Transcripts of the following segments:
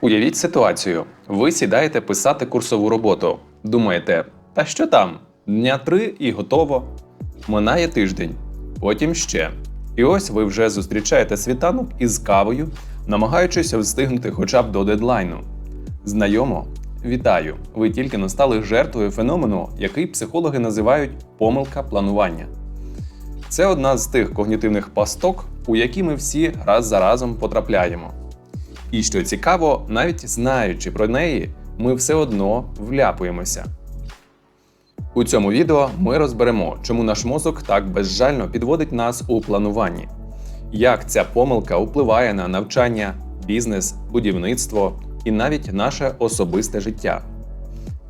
Уявіть ситуацію: ви сідаєте писати курсову роботу. Думаєте, та що там? Дня три і готово. Минає тиждень, потім ще. І ось ви вже зустрічаєте світанок із кавою, намагаючись встигнути хоча б до дедлайну. Знайомо, вітаю! Ви тільки не стали жертвою феномену, який психологи називають помилка планування. Це одна з тих когнітивних пасток, у які ми всі раз за разом потрапляємо. І що цікаво, навіть знаючи про неї, ми все одно вляпуємося. У цьому відео ми розберемо, чому наш мозок так безжально підводить нас у плануванні, як ця помилка впливає на навчання, бізнес, будівництво і навіть наше особисте життя.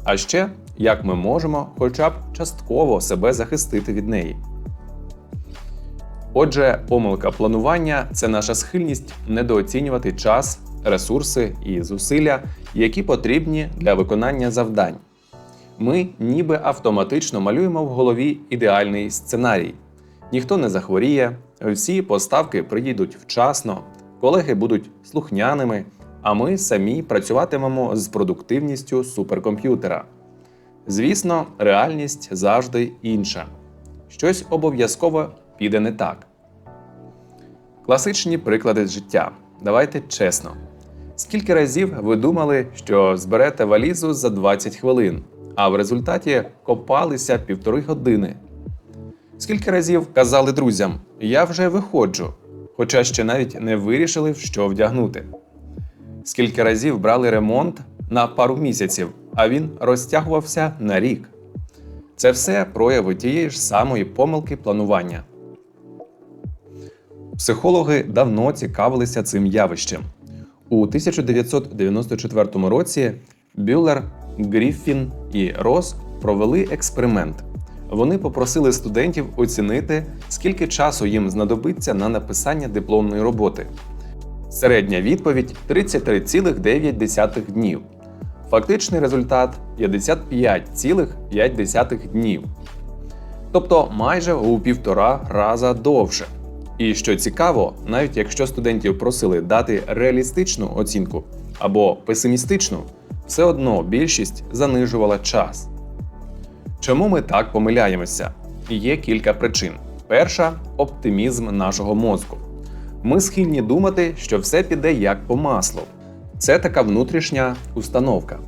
А ще як ми можемо хоча б частково себе захистити від неї. Отже, помилка планування це наша схильність недооцінювати час, ресурси і зусилля, які потрібні для виконання завдань. Ми ніби автоматично малюємо в голові ідеальний сценарій. Ніхто не захворіє, всі поставки приїдуть вчасно, колеги будуть слухняними, а ми самі працюватимемо з продуктивністю суперкомп'ютера. Звісно, реальність завжди інша. Щось обов'язково піде не так. Класичні приклади життя. Давайте чесно. Скільки разів ви думали, що зберете валізу за 20 хвилин, а в результаті копалися півтори години? Скільки разів казали друзям, я вже виходжу, хоча ще навіть не вирішили, що вдягнути? Скільки разів брали ремонт на пару місяців, а він розтягувався на рік? Це все прояви тієї ж самої помилки планування. Психологи давно цікавилися цим явищем. У 1994 році Бюллер, Гріффін і Рос провели експеримент. Вони попросили студентів оцінити, скільки часу їм знадобиться на написання дипломної роботи. Середня відповідь 33,9 днів. Фактичний результат 55,5 днів. Тобто майже у півтора раза довше. І що цікаво, навіть якщо студентів просили дати реалістичну оцінку або песимістичну, все одно більшість занижувала час. Чому ми так помиляємося? Є кілька причин. Перша оптимізм нашого мозку. Ми схильні думати, що все піде як по маслу. Це така внутрішня установка.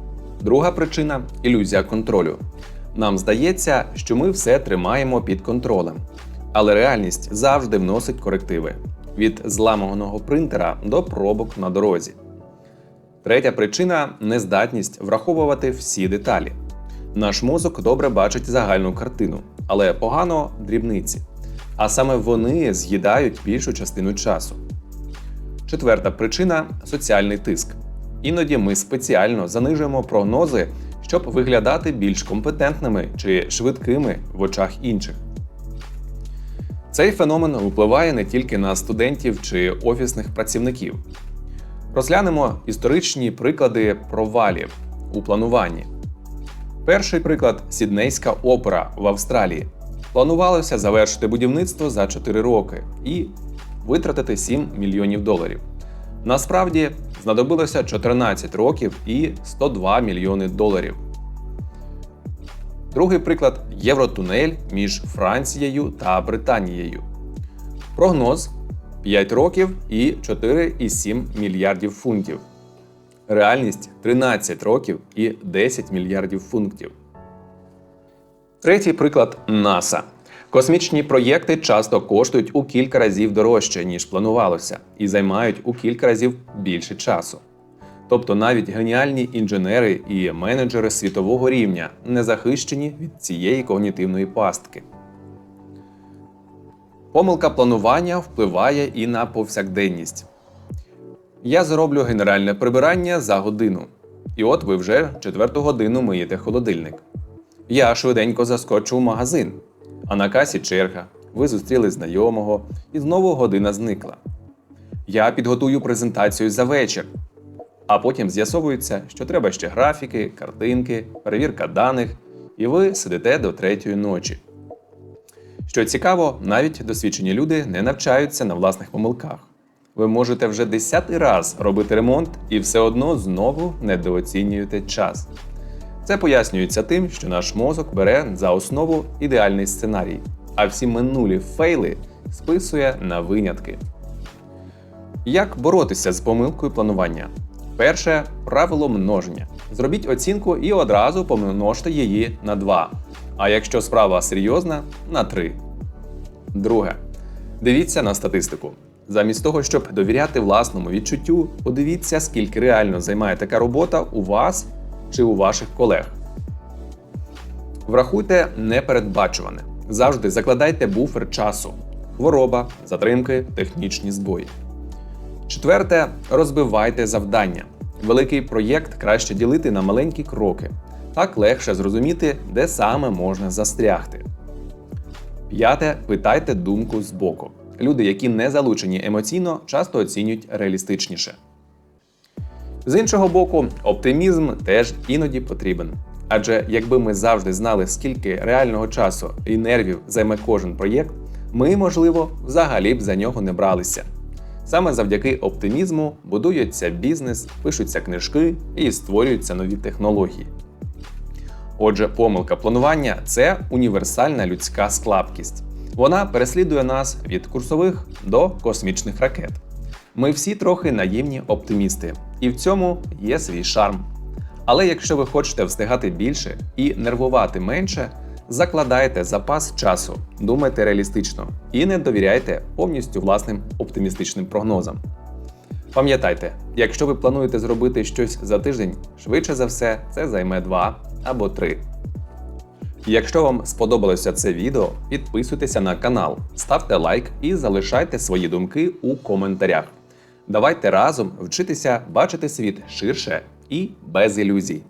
Друга причина ілюзія контролю. Нам здається, що ми все тримаємо під контролем. Але реальність завжди вносить корективи від зламаного принтера до пробок на дорозі. Третя причина нездатність враховувати всі деталі. Наш мозок добре бачить загальну картину, але погано дрібниці. А саме вони з'їдають більшу частину часу. Четверта причина соціальний тиск. Іноді ми спеціально занижуємо прогнози, щоб виглядати більш компетентними чи швидкими в очах інших. Цей феномен впливає не тільки на студентів чи офісних працівників. Розглянемо історичні приклади провалів у плануванні. Перший приклад Сіднейська опера в Австралії. Планувалося завершити будівництво за 4 роки і витратити 7 мільйонів доларів. Насправді знадобилося 14 років і 102 мільйони доларів. Другий приклад Євротунель між Францією та Британією. Прогноз 5 років і 4,7 мільярдів фунтів. Реальність 13 років і 10 мільярдів фунтів. Третій приклад НАСА. Космічні проєкти часто коштують у кілька разів дорожче, ніж планувалося, і займають у кілька разів більше часу. Тобто навіть геніальні інженери і менеджери світового рівня не захищені від цієї когнітивної пастки. Помилка планування впливає і на повсякденність. Я зроблю генеральне прибирання за годину. І от ви вже четверту годину миєте холодильник. Я швиденько заскочу в магазин, а на касі черга. Ви зустріли знайомого, і знову година зникла. Я підготую презентацію за вечір, а потім з'ясовується, що треба ще графіки, картинки, перевірка даних, і ви сидите до третьої ночі. Що цікаво, навіть досвідчені люди не навчаються на власних помилках. Ви можете вже десятий раз робити ремонт і все одно знову недооцінюєте час. Це пояснюється тим, що наш мозок бере за основу ідеальний сценарій, а всі минулі фейли списує на винятки. Як боротися з помилкою планування? Перше правило множення. Зробіть оцінку і одразу помножте її на 2. А якщо справа серйозна на 3. Друге. Дивіться на статистику. Замість того, щоб довіряти власному відчуттю, подивіться, скільки реально займає така робота у вас чи у ваших колег. Врахуйте непередбачуване. Завжди закладайте буфер часу: хвороба, затримки, технічні збої. Четверте, розбивайте завдання. Великий проєкт краще ділити на маленькі кроки. Так легше зрозуміти, де саме можна застрягти. П'яте, питайте думку збоку. Люди, які не залучені емоційно, часто оцінюють реалістичніше. З іншого боку, оптимізм теж іноді потрібен. Адже якби ми завжди знали, скільки реального часу і нервів займе кожен проєкт, ми, можливо, взагалі б за нього не бралися. Саме завдяки оптимізму будується бізнес, пишуться книжки і створюються нові технології. Отже, помилка планування це універсальна людська слабкість. Вона переслідує нас від курсових до космічних ракет. Ми всі трохи наївні оптимісти, і в цьому є свій шарм. Але якщо ви хочете встигати більше і нервувати менше, закладайте запас часу, думайте реалістично і не довіряйте повністю власним оптимістичним прогнозам. Пам'ятайте, якщо ви плануєте зробити щось за тиждень, швидше за все це займе 2 або 3. Якщо вам сподобалося це відео, підписуйтеся на канал, ставте лайк і залишайте свої думки у коментарях. Давайте разом вчитися бачити світ ширше і без ілюзій.